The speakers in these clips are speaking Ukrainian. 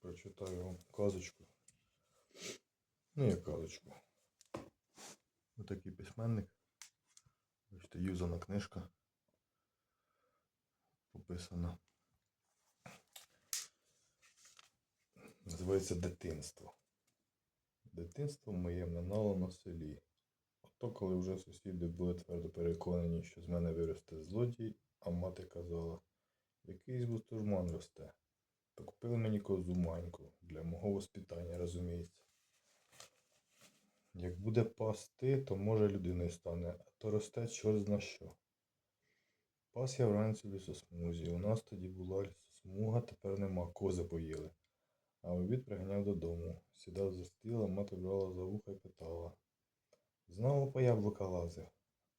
прочитаю вам казочку. Ну, як казочку. Ось такий письменник. Бачите, юзана книжка. Пописана. Називається Дитинство. Дитинство моє минало на селі. Ото коли вже сусіди були твердо переконані, що з мене виросте злодій, а мати казала, якийсь бустурман росте. Купили мені козу маньку для мого воспитання, розуміється. Як буде пасти, то може людиною стане, а то росте чорт зна що. Пас я вранці в лісосмузі. У нас тоді була лісосмуга, тепер нема, кози поїли. А обід приганяв додому. Сідав за стіл, а мати брала за вуха і питала. Знову по яблука лазив.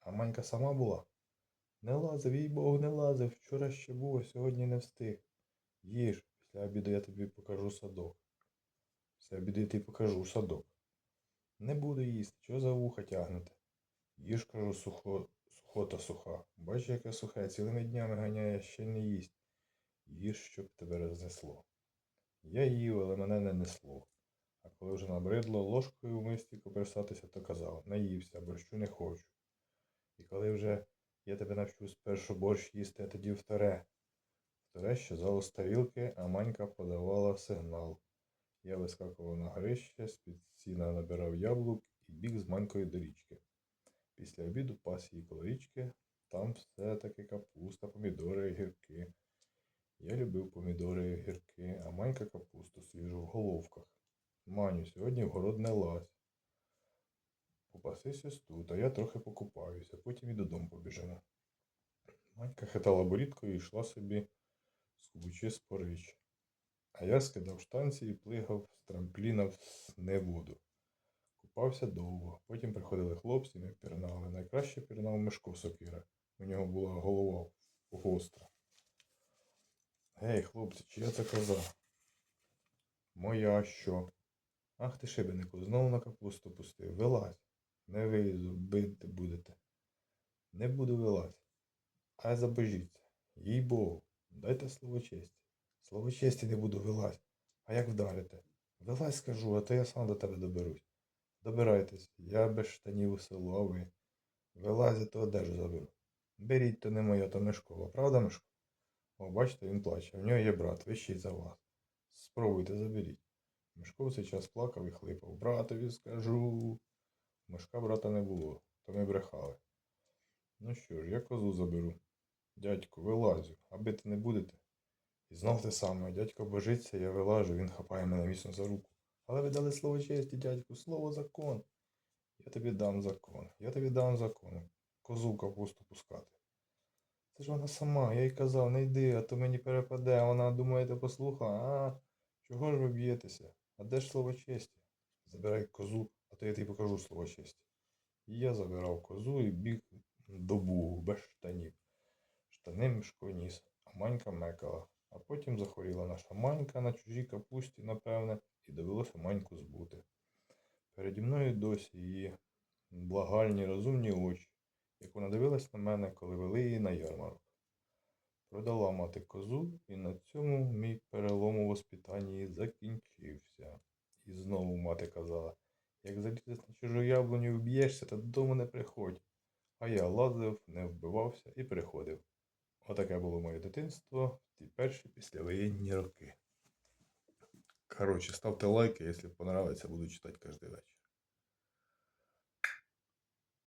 А манька сама була? Не лазив, їй Богу, не лазив. Вчора ще був, а сьогодні не встиг. Їж, після обіду я тобі покажу садок. Після обіду я тобі покажу садок. Не буду їсти, чого за вуха тягнете? Їж, кажу, сухо, сухота суха. Бач, яке сухе, цілими днями ганяє, ще не їсть. Їж, щоб тебе рознесло. Я їв, але мене не несло. А коли вже набридло ложкою в мисті коперсатися, то казав, наївся, борщу не хочу. І коли вже я тебе навчу спершу борщ їсти, а тоді вторе. Щезало з тарілки, а манька подавала сигнал. Я вискакував на горище, з-під сіна набирав яблук і біг з манькою до річки. Після обіду пас її коло річки, там все-таки капуста, помідори гірки. Я любив помідори і гірки, а манька капусту свіжу в головках. Маню, сьогодні в город не лазь. Попасись ось тут, а я трохи покупаюся, потім і додому побіжимо. Манька хитала борідкою і йшла собі, скубучи спорич. А я скидав штанці і плигав з трампліна в неводу. Купався довго. Потім приходили хлопці, ми пірнали. Найкраще пірнав Мишко Сокира. У нього була голова гостра. Гей, хлопці, чия це коза? Моя що? Ах ти шибенику, знову на капусту пустив. Вилазь. Не вилізу, бити будете. Не буду вилазь. А забожіться. Їй Богу, дайте слово честі. Слово честі не буду вилазь. А як вдарите? Вилазь скажу, а то я сам до тебе доберусь. Добирайтесь, я без штанів у село, а ви. Вилазь, то одежу заберу. Беріть, то не моя, то Мишкова, правда, Мишко? О, бачите, він плаче. В нього є брат, вищий за вас. Спробуйте, заберіть. Мишко в цей час плакав і хлипав. Братові скажу. У Мишка брата не було, то ми брехали. Ну що ж, я козу заберу. Дядьку, вилазю, а бити не будете. І знов те саме, дядько божиться, я вилажу, він хапає мене міцно за руку. Але ви дали слово честі, дядьку, слово закон. Я тобі дам закон, я тобі дам закон. Козу капусту пускати. Це ж вона сама, я їй казав, не йди, а то мені перепаде, а вона думаєте, послуха, а чого ж ви б'єтеся? А де ж слово честі? Забирай козу, а то я тобі покажу слово честі. І я забирав козу і біг до бугу, без штанів. Штани мішко ніс, а манька мекала. А потім захворіла наша манька на чужій капусті, напевне, і довелося маньку збути. Переді мною досі її благальні розумні очі, як вона дивилась на мене, коли вели її на ярмарок. Продала мати козу, і на цьому мій перелом у воспитанні закінчився. І знову мати казала, як залізеш на чужу яблуню вб'єшся, то додому не приходь. А я лазив, не вбивався і приходив. Отаке було моє дитинство в ті перші післявоєнні роки. Коротше, ставте лайки, якщо понравиться, буду читати кожен вечір.